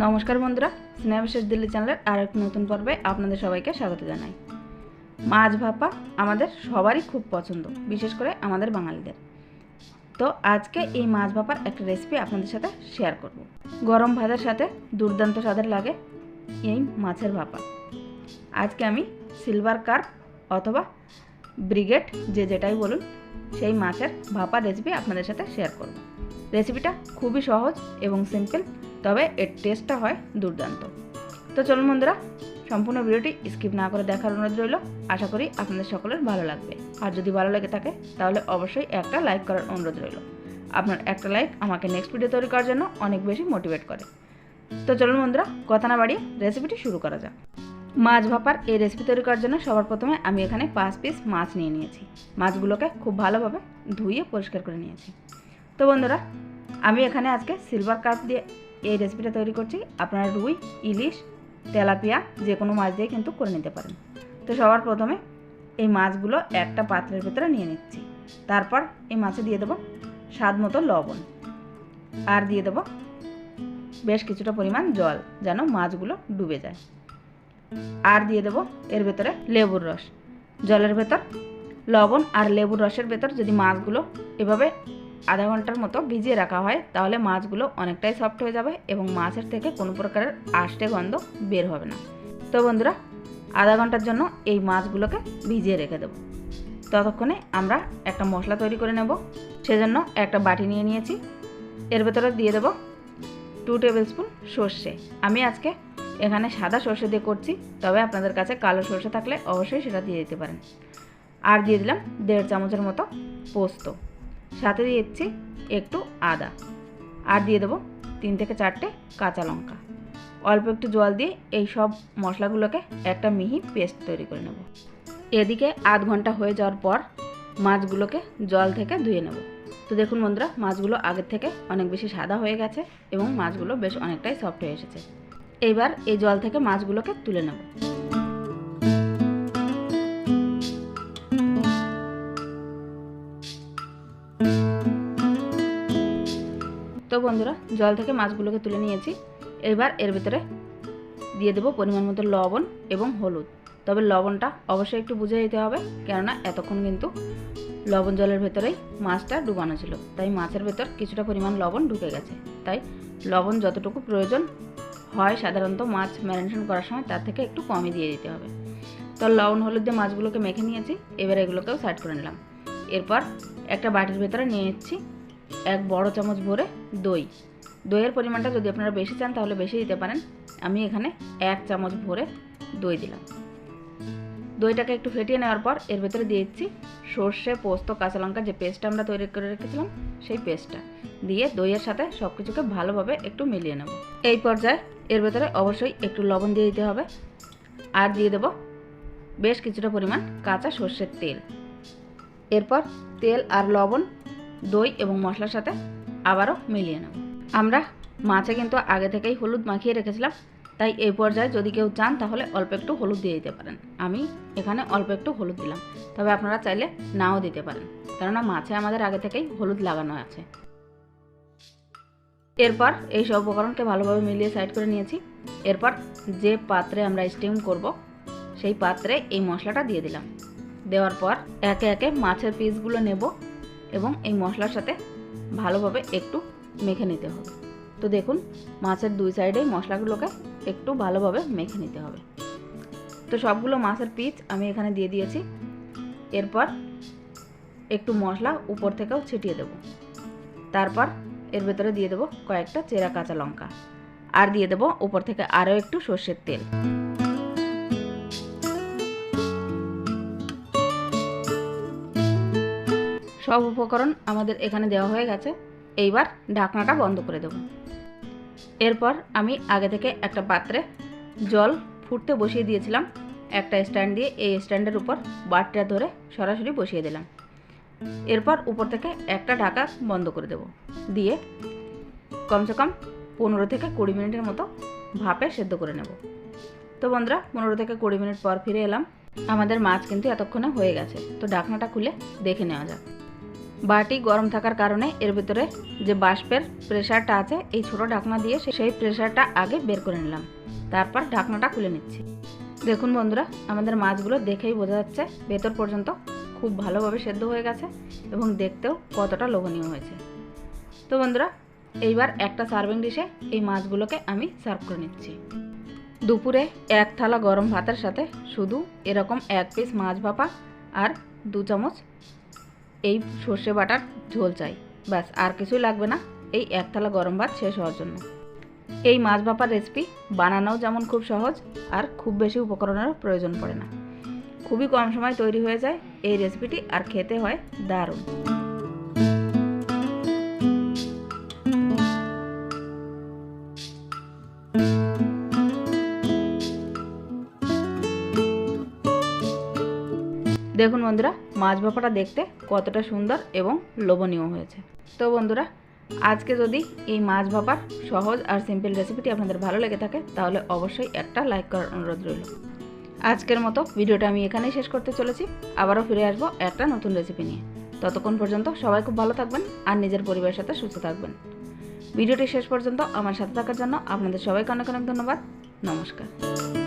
নমস্কার বন্ধুরা স্নেহবিশেষ দিল্লি চ্যানেলের আর এক নতুন পর্বে আপনাদের সবাইকে স্বাগত জানাই। মাছ ভাপা আমাদের সবারই খুব পছন্দ, বিশেষ করে আমাদের বাঙালিদের। তো আজকে এই মাছ ভাপার একটা রেসিপি আপনাদের সাথে শেয়ার করব। গরম ভাজার সাথে দুর্দান্ত স্বাদের লাগে এই মাছের ভাপা। আজকে আমি সিলভার কার্প অথবা ব্রিগেড যে যেটাই বলুন, সেই মাছের ভাপা রেসিপি আপনাদের সাথে শেয়ার করব। রেসিপিটা খুবই সহজ এবং সিম্পল তবে এর টেস্টটা হয় দুর্দান্ত। তো চলুন বন্ধুরা, সম্পূর্ণ ভিডিওটি স্কিপ না করে দেখার অনুরোধ রইল। আশা করি আপনাদের সকলের ভালো লাগবে। আর যদি ভালো লেগে থাকে, তাহলে অবশ্যই একটা লাইক করার অনুরোধ রইল। আপনার একটা লাইক আমাকে নেক্সট ভিডিও তৈরি করার জন্য অনেক বেশি মোটিভেট করে। তো চলুন বন্ধুরা, কথা না বাড়িয়ে রেসিপিটি শুরু করা যাক। মাছ ভাপার এই রেসিপি তৈরি করার জন্য সবার প্রথমে আমি এখানে পাঁচ পিস মাছ নিয়ে নিয়েছি। মাছগুলোকে খুব ভালোভাবে ধুয়ে পরিষ্কার করে নিয়েছি। তো বন্ধুরা, আমি এখানে আজকে সিলভার কাপ দিয়ে এই রেসিপিটা তৈরি করছি। আপনারা রুই, ইলিশ, তেলাপিয়া যে কোনো মাছ দিয়ে কিন্তু করে নিতে পারেন। তো সবার প্রথমে এই মাছগুলো একটা পাত্রের ভেতরে নিয়ে নিচ্ছি। তারপর এই মাছে দিয়ে দেবো স্বাদ মতো লবণ। আর দিয়ে দেবো বেশ কিছুটা পরিমাণ জল যেন মাছগুলো ডুবে যায়। আর দিয়ে দেবো এর ভেতরে লেবুর রস। জলের ভেতর লবণ আর লেবুর রসের ভেতর যদি মাছগুলো এভাবে আধা ঘণ্টার মতো ভিজিয়ে রাখা হয়, তাহলে মাছগুলো অনেকটাই সফট হয়ে যাবে এবং মাছের থেকে কোনো প্রকারের আষ্টে গন্ধ বের হবে না। তো বন্ধুরা, আধা ঘণ্টার জন্য এই মাছগুলোকে ভিজিয়ে রেখে দেবো। ততক্ষণে আমরা একটা মশলা তৈরি করে নেব। সেজন্য একটা বাটি নিয়ে নিয়েছি। এর ভেতরে দিয়ে দেবো টু টেবিল স্পুন সর্ষে। আমি আজকে এখানে সাদা সর্ষে দিয়ে করছি, তবে আপনাদের কাছে কালো সর্ষে থাকলে অবশ্যই সেটা দিয়ে দিতে পারেন। আর দিয়ে দিলাম দেড় চামচের মতো পোস্ত। সাথে দিয়ে দিচ্ছি একটু আদা। আর দিয়ে দেবো তিন থেকে চারটে কাঁচা লঙ্কা। অল্প একটু জল দিয়ে এই সব মশলাগুলোকে একটা মিহি পেস্ট তৈরি করে নেব। এদিকে আধ ঘণ্টা হয়ে যাওয়ার পর মাছগুলোকে জল থেকে ধুয়ে নেব। তো দেখুন বন্ধুরা, মাছগুলো আগের থেকে অনেক বেশি সাদা হয়ে গেছে এবং মাছগুলো বেশ অনেকটাই সফট হয়ে এসেছে। এবার এই জল থেকে মাছগুলোকে তুলে নেব। তো বন্ধুরা, জল থেকে মাছগুলোকে তুলে নিয়েছি। এবার এর ভিতরে দিয়ে দেবো পরিমাণ মতো লবণ এবং হলুদ। তবে লবণটা অবশ্যই একটু বুঝে দিতে হবে, কেননা এতক্ষণ কিন্তু লবণ জলের ভেতরেই মাছটা ডুবানো ছিল। তাই মাছের ভেতর কিছুটা পরিমাণ লবণ ঢুকে গেছে। তাই লবণ যতটুকু প্রয়োজন হয় সাধারণত মাছ ম্যারিনেশন করার সময় তার থেকে একটু কমই দিয়ে দিতে হবে। তো লবণ হলুদ দিয়ে মাছগুলোকে মেখে নিয়েছি, এবার এগুলোকেও সাইড করে নিলাম। এরপর একটা বাটির ভেতরে নিয়ে নিচ্ছি এক বড় চামচ ভরে দই। দইয়ের পরিমাণটা যদি আপনারা বেশি চান তাহলে বেশি দিতে পারেন। আমি এখানে এক চামচ ভরে দই দিলাম। দইটাকে একটু ফেটিয়ে নেওয়ার পর এর ভেতরে দিয়ে দিচ্ছি সর্ষে, পোস্ত, কাঁচা লঙ্কা যে পেস্টটা আমরা তৈরি করে রেখেছিলাম সেই পেস্টটা। দিয়ে দইয়ের সাথে সব কিছুকে ভালোভাবে একটু মিলিয়ে নেব। এই পর্যায়ে এর ভেতরে অবশ্যই একটু লবণ দিয়ে দিতে হবে। আর দিয়ে দেব বেশ কিছুটা পরিমাণ কাঁচা সর্ষের তেল। এরপর তেল আর লবণ, দই এবং মশলার সাথে আবারও মিলিয়ে নেব। আমরা মাছে কিন্তু আগে থেকেই হলুদ মাখিয়ে রেখেছিলাম, তাই এই পর্যায়ে যদি কেউ চান তাহলে অল্প একটু হলুদ দিয়ে দিতে পারেন। আমি এখানে অল্প একটু হলুদ দিলাম, তবে আপনারা চাইলে নাও দিতে পারেন, কেননা মাছে আমাদের আগে থেকেই হলুদ লাগানো আছে। এরপর এই সব উপকরণকে ভালোভাবে মিলিয়ে সাইড করে নিয়েছি। এরপর যে পাত্রে আমরা স্টিম করব, সেই পাত্রে এই মশলাটা দিয়ে দিলাম। দেওয়ার পর একে একে মাছের পিসগুলো নেব এবং এই মশলার সাথে ভালোভাবে একটু মেখে নিতে হবে। তো দেখুন, মাছের দুই সাইডেই মশলাগুলোকে একটু ভালোভাবে মেখে নিতে হবে। তো সবগুলো মাছের পিস আমি এখানে দিয়ে দিয়েছি। এরপর একটু মশলা উপর থেকেও ছিটিয়ে দেব। তারপর এর ভেতরে দিয়ে দেবো কয়েকটা চেরা কাঁচা লঙ্কা। আর দিয়ে দেবো উপর থেকে আরও একটু সর্ষের তেল। সব উপকরণ আমাদের এখানে দেওয়া হয়ে গেছে। এইবার ঢাকনাটা বন্ধ করে দেব। এরপর আমি আগে থেকে একটা পাত্রে জল ফুটতে বসিয়ে দিয়েছিলাম। একটা স্ট্যান্ড দিয়ে এই স্ট্যান্ডের উপর বাটটা ধরে সরাসরি বসিয়ে দিলাম। এরপর উপর থেকে একটা ঢাকা বন্ধ করে দেব। দিয়ে কমসে কম পনেরো থেকে কুড়ি মিনিটের মতো ভাপে সেদ্ধ করে নেব। তো বন্ধুরা, পনেরো থেকে কুড়ি মিনিট পর ফিরে এলাম। আমাদের মাছ কিন্তু এতক্ষণে হয়ে গেছে। তো ঢাকনাটা খুলে দেখে নেওয়া যাক। বাটি গরম থাকার কারণে এর ভিতরে যে বাষ্পের প্রেশারটা আছে, এই ছোটো ঢাকনা দিয়ে সেই প্রেশারটা আগে বের করে নিলাম। তারপর ঢাকনাটা খুলে নিচ্ছি। দেখুন বন্ধুরা, আমাদের মাছগুলো দেখেই বোঝা যাচ্ছে ভেতর পর্যন্ত খুব ভালোভাবে সেদ্ধ হয়ে গেছে এবং দেখতেও কতটা লোভনীয় হয়েছে। তো বন্ধুরা, এইবার একটা সার্ভিং ডিশে এই মাছগুলোকে আমি সার্ভ করে নিচ্ছি। দুপুরে এক থালা গরম ভাতের সাথে শুধু এরকম এক পিস মাছ ভাপা আর দু চামচ এই সর্ষে বাটার ঝোল চাই। ব্যাস, আর কিছুই লাগবে না। এই এক থালা গরম ভাত শেষ হওয়ার জন্য। এই মাছ ভাপার রেসিপি বানানোও যেমন খুব সহজ, আর খুব বেশি উপকরণেরও প্রয়োজন পড়ে না। খুবই কম সময় তৈরি হয়ে যায়, এই রেসিপিটি আর খেতে হয় দারুণ। দেখুন বন্ধুরা, মাছ ভাপাটা দেখতে কতটা সুন্দর এবং লোভনীয় হয়েছে। তো বন্ধুরা, আজকে যদি এই মাছ ভাপার সহজ আর সিম্পল রেসিপিটি আপনাদের ভালো লেগে থাকে, তাহলে অবশ্যই একটা লাইক করার অনুরোধ রইল। আজকের মতো ভিডিওটা আমি এখানেই শেষ করতে চলেছি। আবারও ফিরে আসব একটা নতুন রেসিপি নিয়ে। ততক্ষণ পর্যন্ত সবাই খুব ভালো থাকবেন আর নিজের পরিবারের সাথে সুস্থ থাকবেন। ভিডিওটি শেষ পর্যন্ত আমার সাথে থাকার জন্য আপনাদের সবাইকে অনেক অনেক ধন্যবাদ। নমস্কার।